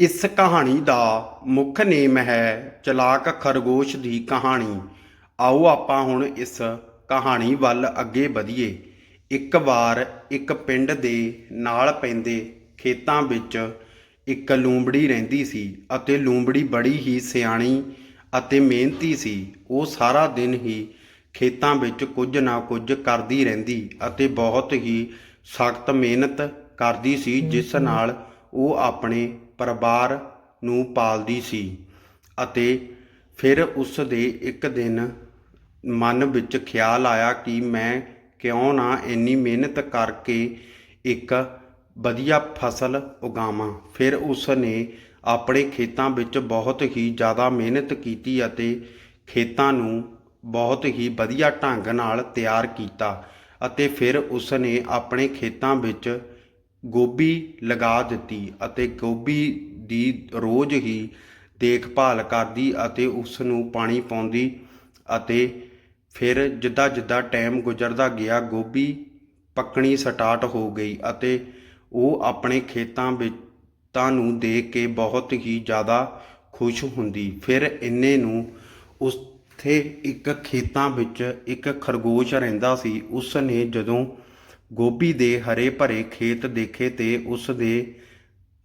ਇਸ ਕਹਾਣੀ ਦਾ ਮੁੱਖ ਨੇਮ ਹੈ ਚਲਾਕ ਖਰਗੋਸ਼ ਦੀ ਕਹਾਣੀ। ਆਓ ਆਪਾਂ ਹੁਣ ਇਸ ਕਹਾਣੀ ਵੱਲ ਅੱਗੇ ਵਧੀਏ। ਇੱਕ ਵਾਰ ਇੱਕ ਪਿੰਡ ਦੇ ਨਾਲ ਪੈਂਦੇ ਖੇਤਾਂ ਵਿੱਚ ਇੱਕ ਲੂੰਬੜੀ ਰਹਿੰਦੀ ਸੀ ਅਤੇ ਲੂੰਬੜੀ ਬੜੀ ਹੀ ਸਿਆਣੀ ਅਤੇ ਮਿਹਨਤੀ ਸੀ। ਉਹ ਸਾਰਾ ਦਿਨ ਹੀ ਖੇਤਾਂ ਵਿੱਚ ਕੁਝ ਨਾ ਕੁਝ ਕਰਦੀ ਰਹਿੰਦੀ ਅਤੇ ਬਹੁਤ ਹੀ ਸਖਤ ਮਿਹਨਤ ਕਰਦੀ ਸੀ ਜਿਸ ਨਾਲ ਉਹ ਆਪਣੇ ਪਰਿਵਾਰ ਨੂੰ ਪਾਲਦੀ ਸੀ ਅਤੇ ਫਿਰ ਉਸ ਦੇ ਇੱਕ ਦਿਨ ਮਨ ਵਿੱਚ ਖਿਆਲ ਆਇਆ ਕਿ ਮੈਂ ਕਿਉਂ ਨਾ ਇੰਨੀ ਮਿਹਨਤ ਕਰਕੇ ਇੱਕ ਵਧੀਆ ਫਸਲ ਉਗਾਵਾਂ। ਫਿਰ ਉਸ ਨੇ ਆਪਣੇ ਖੇਤਾਂ ਵਿੱਚ ਬਹੁਤ ਹੀ ਜ਼ਿਆਦਾ ਮਿਹਨਤ ਕੀਤੀ ਅਤੇ ਖੇਤਾਂ ਨੂੰ ਬਹੁਤ ਹੀ ਵਧੀਆ ਢੰਗ ਨਾਲ ਤਿਆਰ ਕੀਤਾ ਅਤੇ ਫਿਰ ਉਸ ਨੇ ਆਪਣੇ ਖੇਤਾਂ ਵਿੱਚ ਗੋਭੀ ਲਗਾ ਦਿੱਤੀ ਅਤੇ ਗੋਭੀ ਦੀ ਰੋਜ਼ ਹੀ ਦੇਖਭਾਲ ਕਰਦੀ ਅਤੇ ਉਸ ਨੂੰ ਪਾਣੀ ਪਾਉਂਦੀ ਅਤੇ ਫਿਰ ਜਿੱਦਾਂ ਜਿੱਦਾਂ ਟਾਈਮ ਗੁਜ਼ਰਦਾ ਗਿਆ, ਗੋਭੀ ਪੱਕਣੀ ਸਟਾਰਟ ਹੋ ਗਈ ਅਤੇ ਉਹ ਆਪਣੇ ਖੇਤਾਂ ਵਿੱਚ ਤਾਂ ਨੂੰ ਦੇਖ ਕੇ ਬਹੁਤ ਹੀ ਜ਼ਿਆਦਾ ਖੁਸ਼ ਹੁੰਦੀ। ਫਿਰ ਇੰਨੇ ਨੂੰ ਉੱਥੇ ਇੱਕ ਖੇਤਾਂ ਵਿੱਚ ਇੱਕ ਖਰਗੋਸ਼ ਰਹਿੰਦਾ ਸੀ। ਉਸ ਨੇ ਜਦੋਂ ਗੋਭੀ ਦੇ ਹਰੇ ਭਰੇ ਖੇਤ ਦੇਖੇ ਤੇ ਉਸ ਦੇ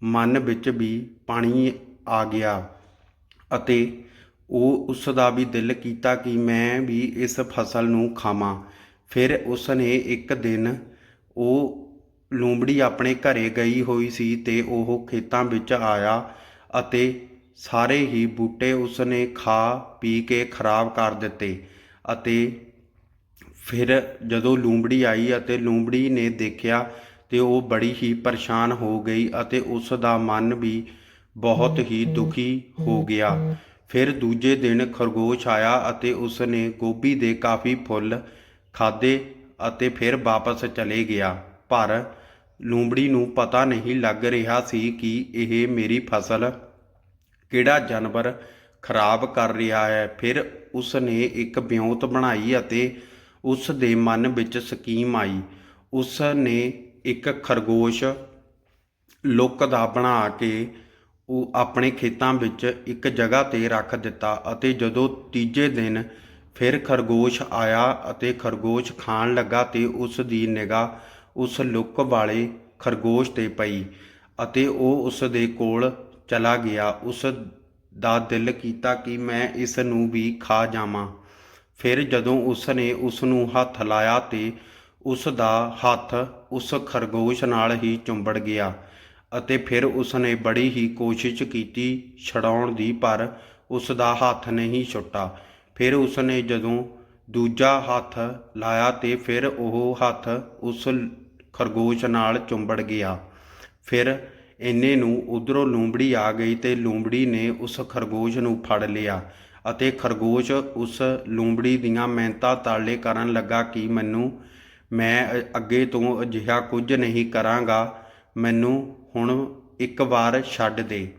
ਮਨ ਵਿੱਚ ਵੀ ਪਾਣੀ ਆ ਗਿਆ ਅਤੇ ਉਹ ਉਸ ਦਾ ਵੀ ਦਿਲ ਕੀਤਾ ਕਿ ਮੈਂ ਵੀ ਇਸ ਫਸਲ ਨੂੰ ਖਾਵਾਂ। ਫਿਰ ਉਸ ਨੇ ਇੱਕ ਦਿਨ ਉਹ ਲੂੰਬੜੀ ਆਪਣੇ ਘਰੇ ਗਈ ਹੋਈ ਸੀ ਤੇ ਉਹ ਖੇਤਾਂ ਵਿੱਚ ਆਇਆ ਅਤੇ ਸਾਰੇ ਹੀ ਬੂਟੇ ਉਸ ਨੇ ਖਾ ਪੀ ਕੇ ਖਰਾਬ ਕਰ ਦਿੱਤੇ ਅਤੇ ਫਿਰ ਜਦੋਂ ਲੂੰਬੜੀ ਆਈ ਅਤੇ ਲੂੰਬੜੀ ਨੇ ਦੇਖਿਆ ਤੇ ਉਹ ਬੜੀ ਹੀ ਪਰੇਸ਼ਾਨ ਹੋ ਗਈ ਅਤੇ ਉਸ ਦਾ ਮਨ ਵੀ ਬਹੁਤ ਹੀ ਦੁਖੀ ਹੋ ਗਿਆ। ਫਿਰ ਦੂਜੇ ਦਿਨ ਖਰਗੋਸ਼ ਆਇਆ ਅਤੇ ਉਸ ਨੇ ਗੋਭੀ ਦੇ ਕਾਫੀ ਫੁੱਲ ਖਾਦੇ ਅਤੇ ਫਿਰ ਵਾਪਸ ਚਲੇ ਗਿਆ। ਪਰ ਲੂੰਬੜੀ ਨੂੰ ਪਤਾ ਨਹੀਂ ਲੱਗ ਰਿਹਾ ਸੀ ਕਿ ਇਹ ਮੇਰੀ ਫਸਲ ਕਿਹੜਾ ਜਾਨਵਰ ਖਰਾਬ ਕਰ ਰਿਹਾ ਹੈ। ਫਿਰ ਉਸ ਨੇ ਇੱਕ ਵਿਉਂਤ ਬਣਾਈ ਅਤੇ ਉਸ ਦੇ ਮਨ ਵਿੱਚ ਸਕੀਮ ਆਈ। ਉਸ ਨੇ ਇੱਕ ਖਰਗੋਸ਼ ਲੁੱਕ ਦਾ ਬਣਾ ਕੇ ਉਹ ਆਪਣੇ ਖੇਤਾਂ ਵਿੱਚ ਇੱਕ ਜਗ੍ਹਾ ਤੇ ਰੱਖ ਦਿੱਤਾ ਅਤੇ ਜਦੋਂ ਤੀਜੇ ਦਿਨ ਫਿਰ ਖਰਗੋਸ਼ ਆਇਆ ਅਤੇ ਖਰਗੋਸ਼ ਖਾਣ ਲੱਗਾ ਤੇ ਉਸ ਦੀ ਨਿਗਾਹ ਉਸ ਲੁੱਕ ਵਾਲੇ ਖਰਗੋਸ਼ ਤੇ ਪਈ ਅਤੇ ਉਹ ਉਸ ਦੇ ਕੋਲ ਚਲਾ ਗਿਆ। ਉਸ ਦਾ ਦਿਲ ਕੀਤਾ ਕਿ ਮੈਂ ਇਸ ਨੂੰ ਵੀ ਖਾ ਜਾਵਾਂ। ਫਿਰ ਜਦੋਂ ਉਸ ਨੇ ਉਸ ਨੂੰ ਹੱਥ ਲਾਇਆ ਤੇ ਉਸ ਦਾ ਹੱਥ ਉਸ ਖਰਗੋਸ਼ ਨਾਲ ਹੀ ਚੁੰਬੜ ਗਿਆ ਅਤੇ ਫਿਰ ਉਸ ਨੇ ਬੜੀ ਹੀ ਕੋਸ਼ਿਸ਼ ਕੀਤੀ ਛਡਾਉਣ ਦੀ, ਪਰ ਉਸ ਦਾ ਹੱਥ ਨਹੀਂ ਛੁੱਟਾ ਫਿਰ ਉਸ ਨੇ ਜਦੋਂ ਦੂਜਾ ਹੱਥ ਲਾਇਆ ਤੇ ਫਿਰ ਉਹ ਹੱਥ ਉਸ ਖਰਗੋਸ਼ ਨਾਲ ਚੁੰਬੜ ਗਿਆ। ਫਿਰ ਇੰਨੇ ਨੂੰ ਉਧਰੋਂ ਲੂੰਬੜੀ ਆ ਗਈ ਤੇ ਲੂੰਬੜੀ ਨੇ ਉਸ ਖਰਗੋਸ਼ ਨੂੰ ਫੜ ਲਿਆ। ਅਤੇ ਖਰਗੋਸ਼ ਉਸ ਲੂੰਬੜੀ ਦੀਆਂ ਮਿਹਨਤਾਂ ਤਾਲੇ ਕਰਨ ਲੱਗਾ ਕਿ ਮੈਨੂੰ, ਮੈਂ ਅੱਗੇ ਤੋਂ ਅਜਿਹਾ ਕੁਝ ਨਹੀਂ ਕਰਾਂਗਾ। ਮੈਨੂੰ ਹੁਣ ਇੱਕ ਵਾਰ ਛੱਡ ਦੇ।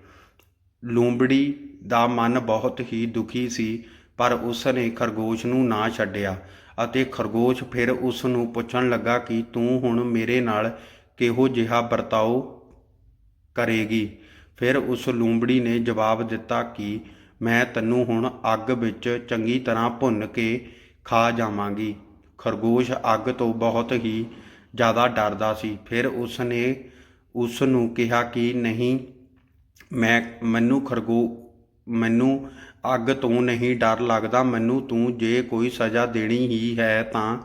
ਲੂੰਬੜੀ ਦਾ ਮਨ ਬਹੁਤ ਹੀ ਦੁਖੀ ਸੀ, ਪਰ ਉਸ ਨੇ ਖਰਗੋਸ਼ ਨੂੰ ਨਾ ਛੱਡਿਆ ਅਤੇ ਖਰਗੋਸ਼ ਫਿਰ ਉਸ ਨੂੰ ਪੁੱਛਣ ਲੱਗਾ ਕਿ ਤੂੰ ਹੁਣ ਮੇਰੇ ਨਾਲ ਕਿਹੋ ਜਿਹਾ ਵਰਤਾਓ ਕਰੇਗੀ। ਫਿਰ ਉਸ ਲੂੰਬੜੀ ਨੇ ਜਵਾਬ ਦਿੱਤਾ ਕਿ ਮੈਂ ਤੈਨੂੰ ਹੁਣ ਅੱਗ ਵਿੱਚ ਚੰਗੀ ਤਰ੍ਹਾਂ ਭੁੰਨ ਕੇ ਖਾ ਜਾਵਾਂਗੀ। ਖਰਗੋਸ਼ ਅੱਗ ਤੋਂ ਬਹੁਤ ਹੀ ਜ਼ਿਆਦਾ ਡਰਦਾ ਸੀ। ਫਿਰ ਉਸ ਨੇ ਉਸ ਨੂੰ ਕਿਹਾ ਕਿ ਨਹੀਂ, ਮੈਂ, ਮੈਨੂੰ ਖਰਗੋ, ਮੈਨੂੰ ਅੱਗ ਤੋਂ ਨਹੀਂ ਡਰ ਲੱਗਦਾ। ਮੈਨੂੰ ਤੂੰ ਜੇ ਕੋਈ ਸਜ਼ਾ ਦੇਣੀ ਹੀ ਹੈ ਤਾਂ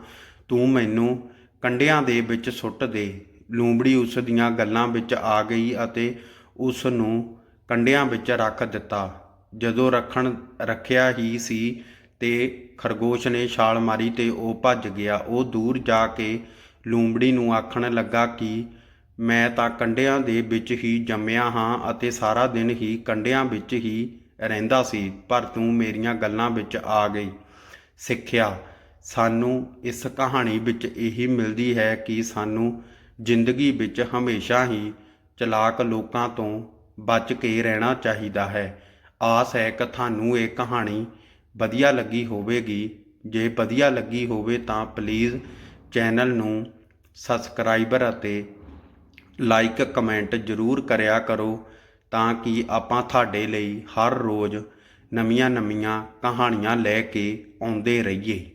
ਤੂੰ ਮੈਨੂੰ ਕੰਡਿਆਂ ਦੇ ਵਿੱਚ ਸੁੱਟ ਦੇ। ਲੂੰਬੜੀ ਉਸ ਦੀਆਂ ਗੱਲਾਂ ਵਿੱਚ ਆ ਗਈ ਅਤੇ ਉਸ ਨੂੰ ਕੰਡਿਆਂ ਵਿੱਚ ਰੱਖ ਦਿੱਤਾ। ਜਦੋਂ ਰੱਖਣ, ਰੱਖਿਆ ਹੀ ਸੀ ਤੇ ਖਰਗੋਸ਼ ਨੇ ਛਾਲ ਮਾਰੀ ਤੇ ਉਹ ਭੱਜ ਗਿਆ। ਉਹ ਦੂਰ ਜਾ ਕੇ ਲੂੰਬੜੀ ਨੂੰ ਆਖਣ ਲੱਗਾ ਕਿ ਮੈਂ ਤਾਂ ਕੰਡਿਆਂ ਦੇ ਵਿੱਚ ਹੀ ਜੰਮਿਆ ਹਾਂ ਅਤੇ ਸਾਰਾ ਦਿਨ ਹੀ ਕੰਡਿਆਂ ਵਿੱਚ ਹੀ ਰਹਿੰਦਾ ਸੀ, ਪਰ ਤੂੰ ਮੇਰੀਆਂ ਗੱਲਾਂ ਵਿੱਚ ਆ ਗਈ। ਸਿੱਖਿਆ, ਸਾਨੂੰ ਇਸ ਕਹਾਣੀ ਵਿੱਚ ਇਹੀ ਮਿਲਦੀ ਹੈ ਕਿ ਸਾਨੂੰ ਜ਼ਿੰਦਗੀ ਵਿੱਚ ਹਮੇਸ਼ਾ ਹੀ ਚਲਾਕ ਲੋਕਾਂ ਤੋਂ ਬਚ ਕੇ ਰਹਿਣਾ ਚਾਹੀਦਾ ਹੈ। ਆਸ ਹੈ ਕਿ ਤੁਹਾਨੂੰ ਇਹ ਕਹਾਣੀ ਵਧੀਆ ਲੱਗੀ ਹੋਵੇਗੀ। ਜੇ ਵਧੀਆ ਲੱਗੀ ਹੋਵੇ ਤਾਂ ਪਲੀਜ਼ ਚੈਨਲ ਨੂੰ ਸਬਸਕ੍ਰਾਈਬਰ ਅਤੇ ਲਾਈਕ ਕਮੈਂਟ ਜ਼ਰੂਰ ਕਰਿਆ ਕਰੋ ਤਾਂ ਕਿ ਆਪਾਂ ਤੁਹਾਡੇ ਲਈ ਹਰ ਰੋਜ਼ ਨਵੀਆਂ-ਨਵੀਆਂ ਕਹਾਣੀਆਂ ਲੈ ਕੇ ਆਉਂਦੇ ਰਹੀਏ।